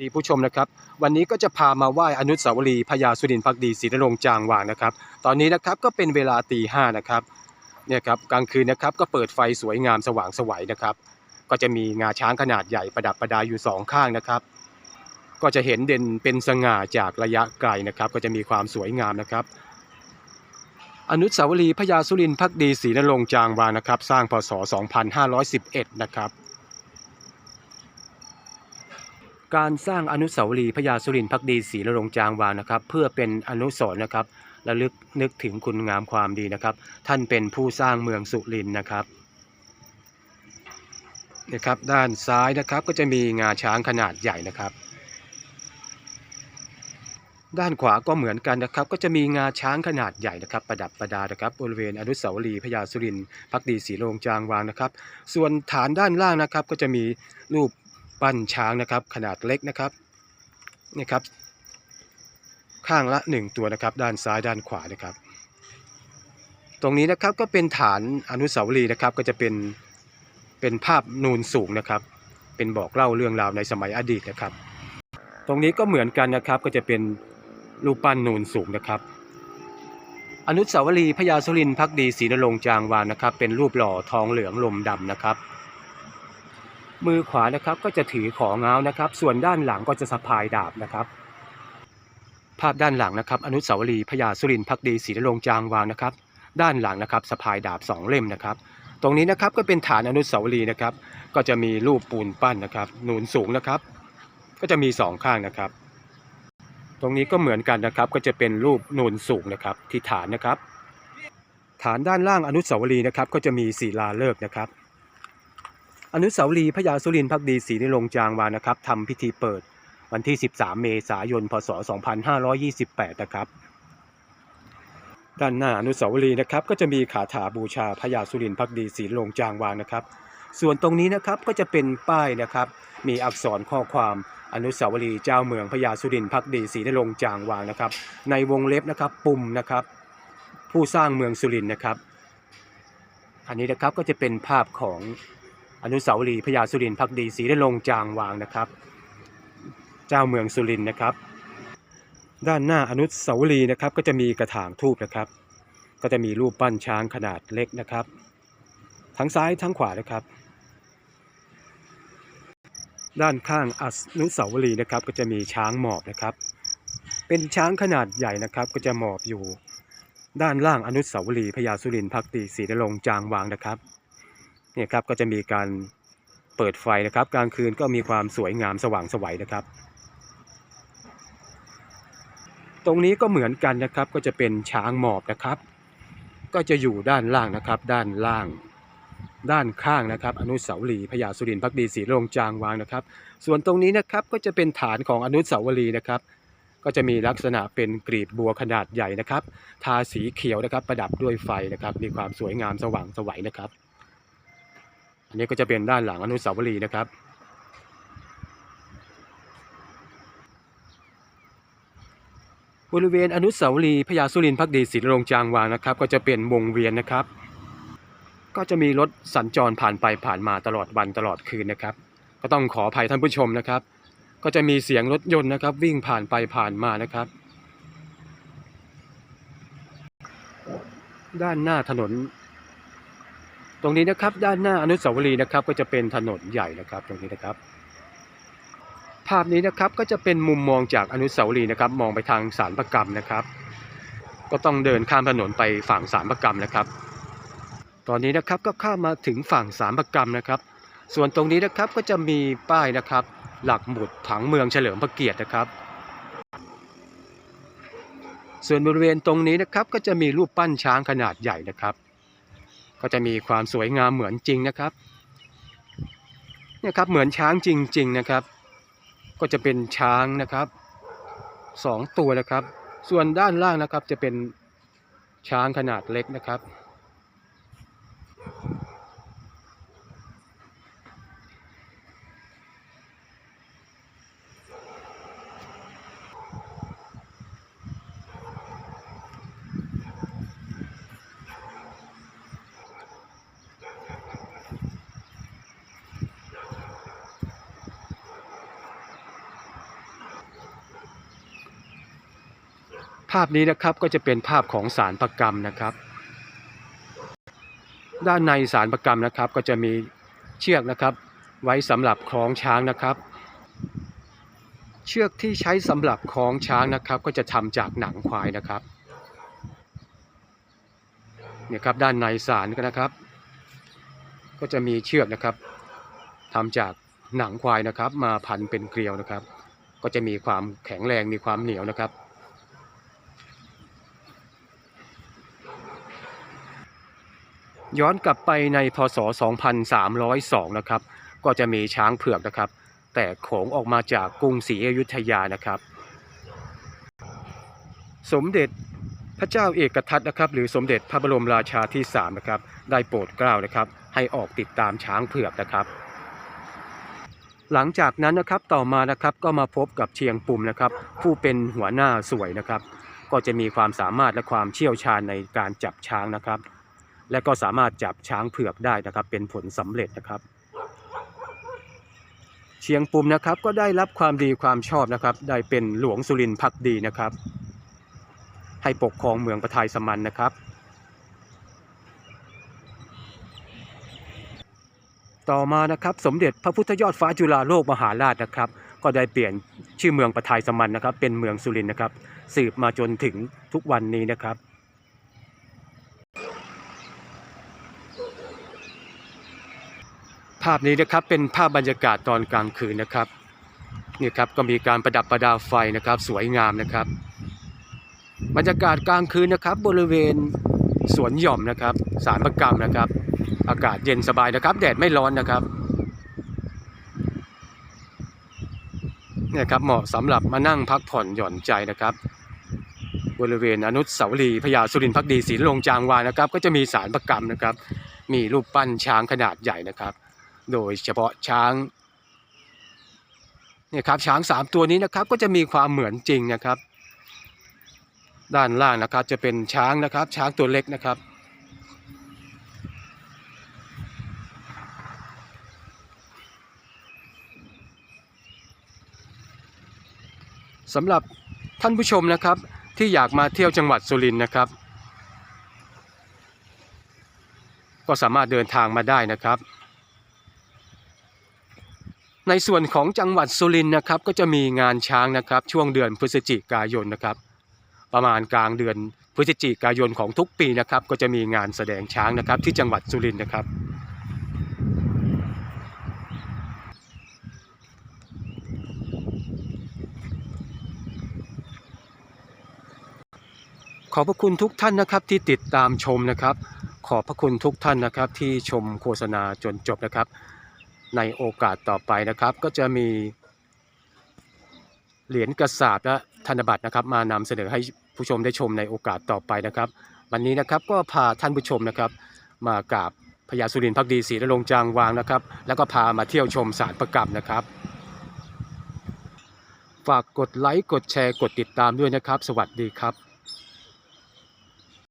ดีผู้ชมนะครับ วันนี้ก็จะพามาไหว้อนุสาวรีย์พญาสุรินทร์พักดีศรีนรงจางวางนะครับ ตอนนี้นะครับก็เป็นเวลาตีห้านะครับเนี่ยครับกลางคืนนะครับก็เปิดไฟสวยงามสว่างสวัยนะครับ ก็จะมีงาช้างขนาดใหญ่ประดับประดาอยู่สองข้างนะครับ ก็จะเห็นเด่นเป็นสง่าจากระยะไกลนะครับ ก็จะมีความสวยงามนะครับ อนุสาวรีย์พญาสุรินทร์พักดีศรีนรงจางวางนะครับ สร้างพศ 2511 นะครับ การสร้างอนุสาวรีย์พญาสุรินทร์พักดีศรีนรงจางวางนะครับ เพื่อเป็นอนุสรณ์นะครับระลึกนึกถึงคุณงามความดีนะครับ ท่านเป็นผู้สร้างเมืองสุรินทร์นะครับนะครับ ด้านซ้ายนะครับก็จะมีงาช้างขนาดใหญ่นะครับ ด้านขวาก็เหมือนกันนะครับ ก็จะมีงาช้างขนาดใหญ่นะครับ ประดับประดานะครับบริเวณอนุสาวรีย์พญาสุรินทร์พักดีศรีนรงจางวางนะครับ ส่วนฐานด้านล่างนะครับก็จะมีรูป ปั้นช้างนะครับ ขนาดเล็กนะครับนี่ครับ ข้างละหนึ่งตัวนะครับ ด้านซ้ายด้านขวานะครับ ตรงนี้นะครับก็เป็นฐานอนุสาวรีย์นะครับ ก็จะเป็นเป็นภาพนูนสูงนะครับ เป็นบอกเล่าเรื่องราวในสมัยอดีตนะครับ ตรงนี้ก็เหมือนกันนะครับก็จะเป็นรูปปั้นนูนสูงนะครับ อนุสาวรีย์พญาสุรินทร์พักดีศรีนรงจางวางนะครับ เป็นรูปหล่อทองเหลืองลมดำนะครับ มือขวานะครับก็จะถือของเงานะครับ ส่วนด้านหลังก็จะสะพายดาบนะครับ ภาพด้านหลังนะครับ อนุสาวรีย์พญาสุรินทร์พักดีศรีนรงจางวางนะครับ ด้านหลังนะครับสะพายดาบสองเล่มนะครับ ตรงนี้นะครับก็เป็นฐานอนุสาวรีย์นะครับ ก็จะมีรูปปูนปั้นนะครับนูนสูงนะครับ ก็จะมีสองข้างนะครับ ตรงนี้ก็เหมือนกันนะครับ ก็จะเป็นรูปนูนสูงนะครับที่ฐานนะครับ ฐานด้านล่างอนุสาวรีย์นะครับ ก็จะมีศิลาฤกษ์นะครับ อนุสาวรีย์พญาสุรินทร์พักดีศรีนรงจางวางนะครับทำพิธีเปิดวันที่ 13 เมษายน พศ 2528 นะครับ ด้านหน้าอนุสาวรีย์นะครับก็จะมีคาถาบูชาพญาสุรินทร์พักดีศรีนรงจางวางนะครับ ส่วนตรงนี้นะครับก็จะเป็นป้ายนะครับ มีอักษรข้อความอนุสาวรีย์เจ้าเมืองพญาสุรินทร์พักดีศรีนรงจางวางนะครับ ในวงเล็บนะครับปุ่มนะครับ ผู้สร้างเมืองสุรินทร์นะครับ อันนี้นะครับก็จะเป็นภาพของ อนุสาวรีย์พญาสุรินทร์พักดีศรีนรงค์จางวางนะครับ เจ้าเมืองสุรินทร์นะครับ ด้านหน้าอนุสาวรีย์นะครับก็จะมีกระถางทูบนะครับ ก็จะมีรูปปั้นช้างขนาดเล็กนะครับ ทั้งซ้ายทั้งขวานะครับ ด้านข้างอนุสาวรีย์นะครับก็จะมีช้างหมอบนะครับ เป็นช้างขนาดใหญ่นะครับก็จะหมอบอยู่ ด้านล่างอนุสาวรีย์พญาสุรินทร์พักดีศรีนรงค์จางวางนะครับ เนี่ยครับก็จะมีการเปิดไฟนะครับ กลางคืนก็มีความสวยงามสว่างสวัยนะครับ ตรงนี้ก็เหมือนกันนะครับก็จะเป็นช้างหมอบนะครับ ก็จะอยู่ด้านล่างนะครับ ด้านล่าง ด้านข้างนะครับ อนุสาวรีย์พญาสุรินทร์พักดีศรีนรงจางวางนะครับ ส่วนตรงนี้นะครับก็จะเป็นฐานของอนุสาวรีย์นะครับก็จะมีลักษณะเป็นกรีบบัวขนาดใหญ่นะครับ ทาสีเขียวนะครับ ประดับด้วยไฟนะครับ มีความสวยงามสว่างสวัยนะครับ อันนี้ก็จะเป็นด้านหลังอนุสาวรีย์นะครับ บริเวณอนุสาวรีย์พญาสุรินทร์พักดีศรีนรงจางวางนะครับ ก็จะเป็นวงเวียนนะครับ ก็จะมีรถสัญจรผ่านไปผ่านมาตลอดวันตลอดคืนนะครับ ก็ต้องขออภัยท่านผู้ชมนะครับ ก็จะมีเสียงรถยนต์นะครับ วิ่งผ่านไปผ่านมานะครับ ด้านหน้าถนน ตรงนี้นะครับด้านหน้าอนุสาวรีย์นะครับก็จะเป็นถนนใหญ่นะครับ ตรงนี้นะครับ ภาพนี้นะครับก็จะเป็นมุมมองจากอนุสาวรีย์นะครับ มองไปทางสารประกรรมนะครับ ก็ต้องเดินข้ามถนนไปฝั่งสารประกรรมนะครับ ตอนนี้นะครับก็ข้ามมาถึงฝั่งสารประกรรมนะครับ ส่วนตรงนี้นะครับก็จะมีป้ายนะครับ หลักหมุดผังเมืองเฉลิมพระเกียรตินะครับ ส่วนบริเวณตรงนี้นะครับก็จะมีรูปปั้นช้างขนาดใหญ่นะครับ ก็จะมีความสวยงามเหมือนจริงนะครับเนี่ยครับเหมือนช้างจริง ๆนะครับ ก็จะเป็นช้างนะครับสองตัวนะครับ ส่วนด้านล่างนะครับจะเป็นช้างขนาดเล็กนะครับ ภาพนี้นะครับก็จะเป็นภาพของสารประกรรมนะครับ ด้านในสารประกรรมนะครับก็จะมีเชือกนะครับ ไว้สำหรับคล้องช้างนะครับ เชือกที่ใช้สำหรับคล้องช้างนะครับ ก็จะทำจากหนังควายนะครับเนี่ยครับด้านในสารก็นะครับ ก็จะมีเชือกนะครับทำจากหนังควายนะครับ มาพันเป็นเกลียวนะครับ ก็จะมีความแข็งแรงมีความเหนียวนะครับ ย้อนกลับไปในพศ 2302 นะครับ ก็จะมีช้างเผือกนะครับ แต่โขงออกมาจากกรุงศรีอยุธยานะครับ สมเด็จพระเจ้าเอกทัตนะครับ หรือสมเด็จพระบรมราชาที่3นะครับ ได้โปรดเกล้านะครับ ให้ออกติดตามช้างเผือกนะครับ หลังจากนั้นนะครับต่อมานะครับก็มาพบกับเชียงปุ่มนะครับ ผู้เป็นหัวหน้าสวยนะครับ ก็จะมีความสามารถและความเชี่ยวชาญในการจับช้างนะครับ และก็สามารถจับช้างเผือกได้นะครับ เป็นผลสำเร็จนะครับ เชียงปุ่มนะครับก็ได้รับความดีความชอบนะครับ ได้เป็นหลวงสุรินทร์พักดีนะครับ ให้ปกครองเมืองประทายสมันนะครับ ต่อมานะครับสมเด็จพระพุทธยอดฟ้าจุฬาโลกมหาราชนะครับ ก็ได้เปลี่ยนชื่อเมืองประทายสมันนะครับ เป็นเมืองสุรินทร์นะครับ สืบมาจนถึงทุกวันนี้นะครับ ภาพนี้นะครับเป็นภาพบรรยากาศตอนกลางคืนนะครับนี่ครับก็มีการประดับประดาไฟนะครับ สวยงามนะครับ บรรยากาศกลางคืนนะครับ บริเวณสวนหย่อมนะครับสารประกรรมนะครับ อากาศเย็นสบายนะครับ แดดไม่ร้อนนะครับเนี่ยครับเหมาะสำหรับมานั่งพักผ่อนหย่อนใจนะครับ บริเวณอนุสาวรีย์พญาสุรินทร์พักดีศรีนรงจางวานะครับ ก็จะมีสารประกรรมนะครับ มีรูปปั้นช้างขนาดใหญ่นะครับ โดยเฉพาะช้างเนี่ยครับช้างสามตัวนี้นะครับก็จะมีความเหมือนจริงนะครับ ด้านล่างนะครับจะเป็นช้างนะครับ ช้างตัวเล็กนะครับ สำหรับท่านผู้ชมนะครับที่อยากมาเที่ยวจังหวัดสุรินทร์นะครับ ก็สามารถเดินทางมาได้นะครับ ในส่วนของจังหวัดสุรินทร์นะครับก็จะมีงานช้างนะครับช่วงเดือนพฤศจิกายนนะครับ ประมาณกลางเดือนพฤศจิกายนของทุกปีนะครับ ก็จะมีงานแสดงช้างนะครับ ที่จังหวัดสุรินทร์นะครับ ขอบพระคุณทุกท่านนะครับที่ติดตามชมนะครับ ขอบพระคุณทุกท่านนะครับที่ชมโฆษณาจนจบนะครับ ในโอกาสต่อไปนะครับ ก็จะมีเหรียญกระสาบและธนบัตรนะครับ มานำเสนอให้ผู้ชมได้ชมในโอกาสต่อไปนะครับ วันนี้นะครับก็พาท่านผู้ชมนะครับ มากราบพญาสุรินทร์พักดีศรีนรงค์จางวางนะครับ แล้วก็พามาเที่ยวชมสารประกรรมนะครับ ฝากกดไลค์กดแชร์กดติดตามด้วยนะครับ สวัสดีครับ